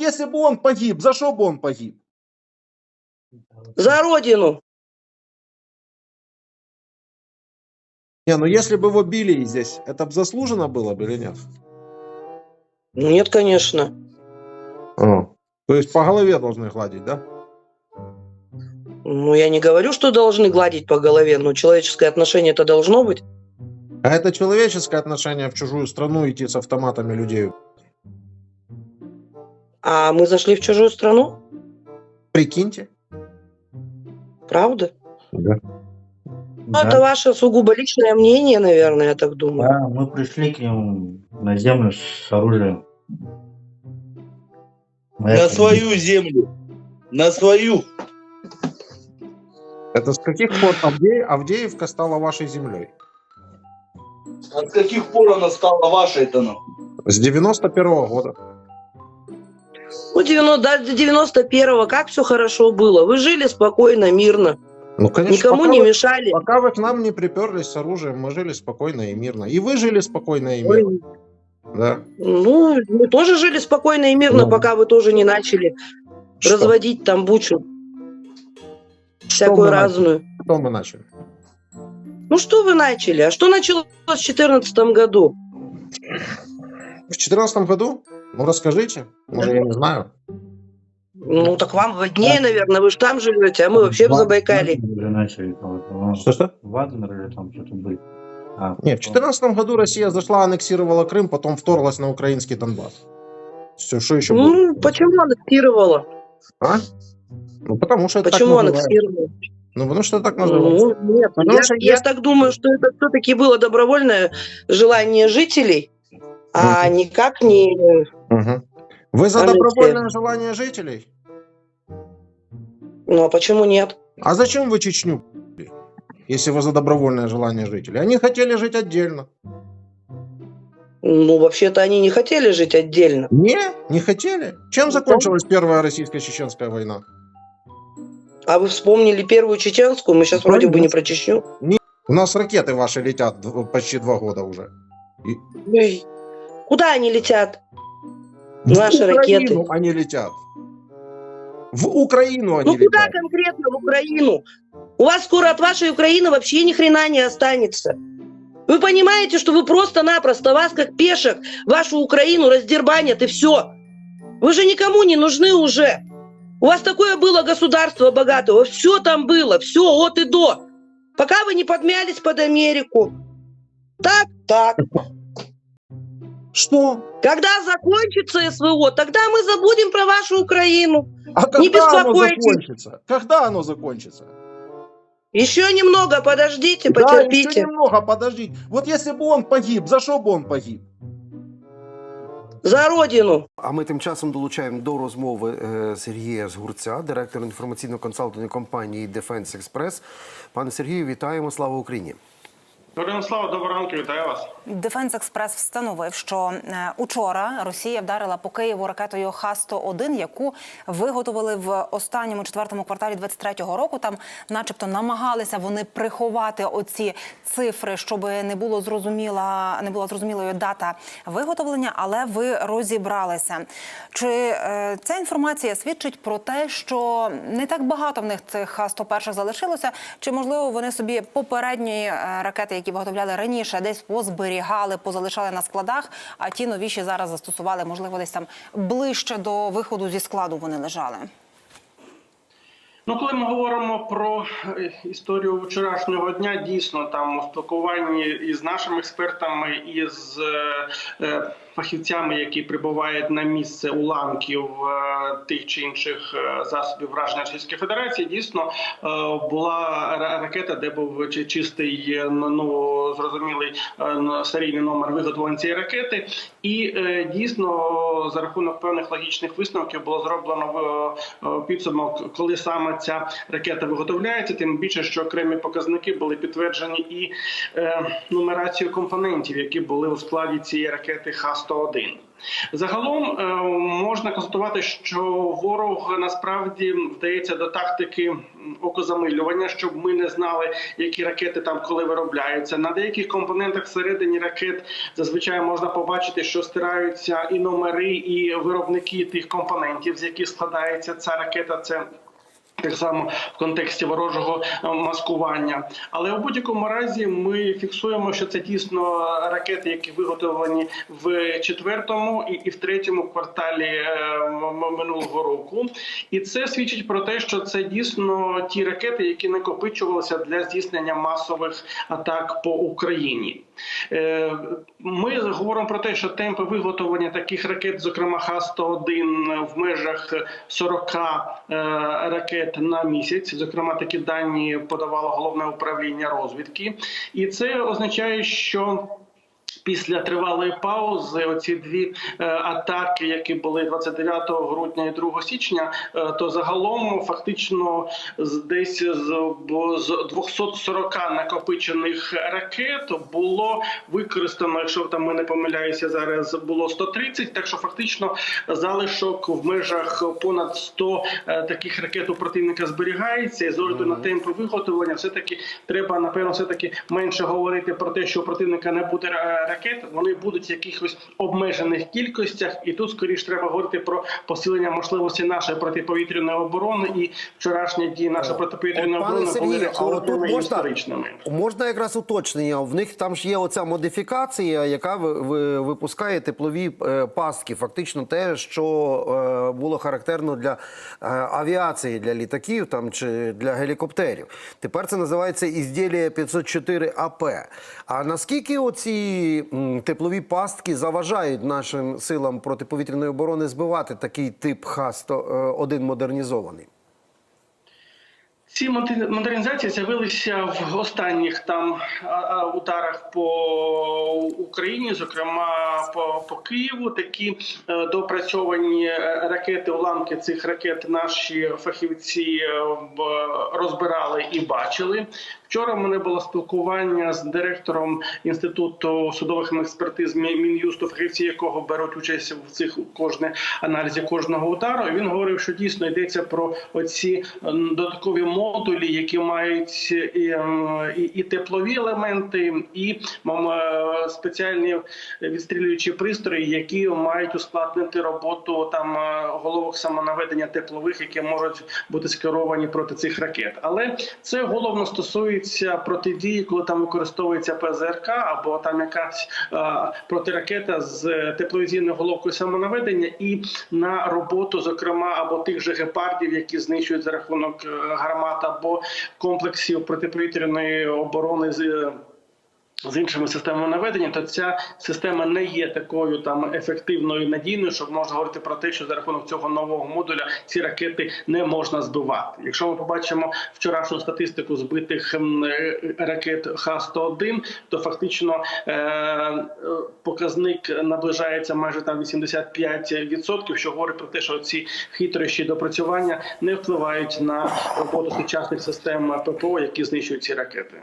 Если бы он погиб, за что бы он погиб? За родину. Не, ну если бы его били здесь, это бы заслуженно было бы или нет? Ну, Нет, конечно. То есть по голове должны гладить, да? Ну, я не говорю, что должны гладить по голове, но человеческое отношение это должно быть. А это человеческое отношение в чужую страну идти с автоматами людей. А мы зашли в чужую страну? Прикиньте. Правда? Да. Ну, Да, это ваше сугубо личное мнение, наверное, я так думаю. да, мы пришли к ним на землю с оружием. На Это- свою землю. На свою. Это с каких пор Авдеев- Авдеевка стала вашей землей? От каких пор она стала вашей-то? С 91 года. Ну, 90, да, до 91-го как все хорошо было. Вы жили спокойно, мирно. Ну, конечно, Никому пока не вы- мешали. Пока вы к нам не приперлись с оружием, мы жили спокойно и мирно. И вы жили спокойно и мирно. Ой, Да. Ну, мы тоже жили спокойно и мирно, Ну. пока вы тоже не начали Что? разводить там бучу. Всякую начали? разную. Что мы начали? Ну, что вы начали? А что началось в 2014 году? В 2014 году? Ну, расскажите. Может, я не знаю. Ну, так вам виднее, наверное, вы же там живете, а мы вообще в Забайкале. Что-что? Вагнер или там что-то был. А, Нет, в потом- 2014 году Россия зашла, аннексировала Крым, потом вторглась на украинский Донбасс. Все, что еще было? Ну, почему аннексировала? А? Ну, потому что это Почему аннексировала? Ну, потому что так называется. Ну, нет, Потому я, что я есть- так думаю, что это все-таки было добровольное желание жителей, а Мгм. никак не... Мгм. Вы за добровольное желание жителей? Ну, а почему нет? А зачем вы Чечню, если вы за добровольное желание жителей? Они хотели жить отдельно. Ну, вообще-то они не хотели жить отдельно. Не, не хотели. Чем закончилась первая российско-чеченская война? А вы вспомнили первую чеченскую? Мы сейчас Ну, вроде бы не про Чечню. У нас ракеты ваши летят почти два года уже. Ой, Куда они летят? В Наши Украину ракеты. они летят. В Украину они Ну, куда летят. конкретно в Украину? У вас скоро от вашей Украины вообще ни хрена не останется. Вы понимаете, что вы просто-напросто вас, как пешек, вашу Украину раздербанят и все. Вы же никому не нужны уже. У вас такое было государство богатое, все там было, все от и до. Пока вы не подмялись под Америку. Так, так. Что? Когда закончится СВО, тогда мы забудем про вашу Украину. А когда оно беспокойтесь. закончится? Когда оно закончится? Еще немного, подождите, Да, потерпите. еще немного, подождите. Вот если бы он погиб, за что бы он погиб? За родину. А ми тим часом долучаємо до розмови е, Сергія Згурця, директора інформаційно-консалтингової компанії Defense Express. Пане Сергію, вітаємо! Слава Україні! Героям слава, доброго ранку, вітаю вас. Дефенс Експрес встановив, що е, учора Росія вдарила по Києву ракетою Х-101, яку виготовили в останньому четвертому кварталі 23-го року. Там, начебто, намагалися вони приховати оці цифри, щоб не було зрозуміла, не була зрозумілою дата виготовлення, але ви розібралися. Чи е, ця інформація свідчить про те, що не так багато в них цих Х-101 залишилося? Чи можливо вони собі попередні е, ракети, які виготовляли раніше, десь позберігали, позалишали на складах, а ті новіші зараз застосували, можливо, десь там ближче до виходу зі складу вони лежали? Ну, коли ми говоримо про е, історію вчорашнього дня, дійсно там у спілкуванні із нашими експертами, і з е, е, фахівцями, які прибувають на місце уламків е, тих чи інших е, засобів враження Російської Федерації, дійсно е, була ра- ракета, де був чистий ну зрозумілий серійний номер виготовлення цієї ракети, і дійсно за рахунок певних логічних висновків було зроблено підсумок, коли саме ця ракета виготовляється. Тим більше, що окремі показники були підтверджені і нумерацією компонентів, які були у складі цієї ракети Х-101. Х-101. Загалом е, можна констатувати, що ворог насправді вдається до тактики окозамилювання, щоб ми не знали, які ракети там коли виробляються. На деяких компонентах всередині ракет зазвичай можна побачити, що стираються і номери, і виробники тих компонентів, з яких складається ця ракета. Це так само в контексті ворожого е, маскування, але у будь-якому разі ми фіксуємо, що це дійсно ракети, які виготовлені в четвертому і, в третьому кварталі е, минулого року. І це свідчить про те, що це дійсно ті ракети, які накопичувалися для здійснення масових атак по Україні. Е, Ми говоримо про те, що темпи виготовлення таких ракет, зокрема Х-101, в межах 40 е, ракет на місяць. Зокрема, такі дані подавало головне управління розвідки, і це означає, що Після тривалої паузи, оці дві е, атаки, які були 29 грудня і 2 січня, е, то загалом фактично десь з, бо з 240 накопичених ракет було використано, якщо там ми не помиляюся, зараз було 130, Так що фактично залишок в межах понад 100 е, таких ракет у противника зберігається. І з огляду на темпи виготовлення, все таки треба напевно, все таки менше говорити про те, що у противника не буде е, ракет. Вони будуть в якихось обмежених кількостях, і тут скоріш треба говорити про посилення можливості нашої протиповітряної оборони і вчорашні дії нашої протиповітряної От, пане оборони були рекордними можна- історичними. Можна якраз уточнення. В них там ж є оця модифікація, яка ви, ви- випускає теплові е, пастки. Фактично те, що е, було характерно для е, авіації, для літаків там чи для гелікоптерів. Тепер це називається ізділія 504 АП. А наскільки оці теплові пастки заважають нашим силам протиповітряної оборони збивати такий тип Х-101 модернізований? Ці модернізації з'явилися в останніх там ударах по Україні, зокрема по, по Києву. Такі е, допрацьовані е, ракети, уламки цих ракет наші фахівці е, розбирали і бачили. Вчора в мене було спілкування з директором інституту судових експертиз Мі- Мін'юсту, фахівці якого беруть участь в цих кожне аналізі кожного удару. І він говорив, що дійсно йдеться про оці додаткові модулі, які мають і, ем, і, і теплові елементи, і м, е, спеціальні відстрілюючі пристрої, які мають ускладнити роботу там е, головок самонаведення теплових, які можуть бути скеровані проти цих ракет. Але це головно стосується протидії, коли там використовується ПЗРК або там якась е, протиракета з тепловізійною головкою самонаведення, і на роботу, зокрема, або тих же гепардів, які знищують за рахунок е, гармат, або комплексів протиповітряної оборони з. З іншими системами наведення, то ця система не є такою там ефективною і надійною, щоб можна говорити про те, що за рахунок цього нового модуля ці ракети не можна збивати. Якщо ми побачимо вчорашню статистику збитих е, ракет Х-101, то фактично е- е, показник наближається майже там 85%, що говорить про те, що ці хитрощі допрацювання не впливають на роботу сучасних систем ППО, які знищують ці ракети.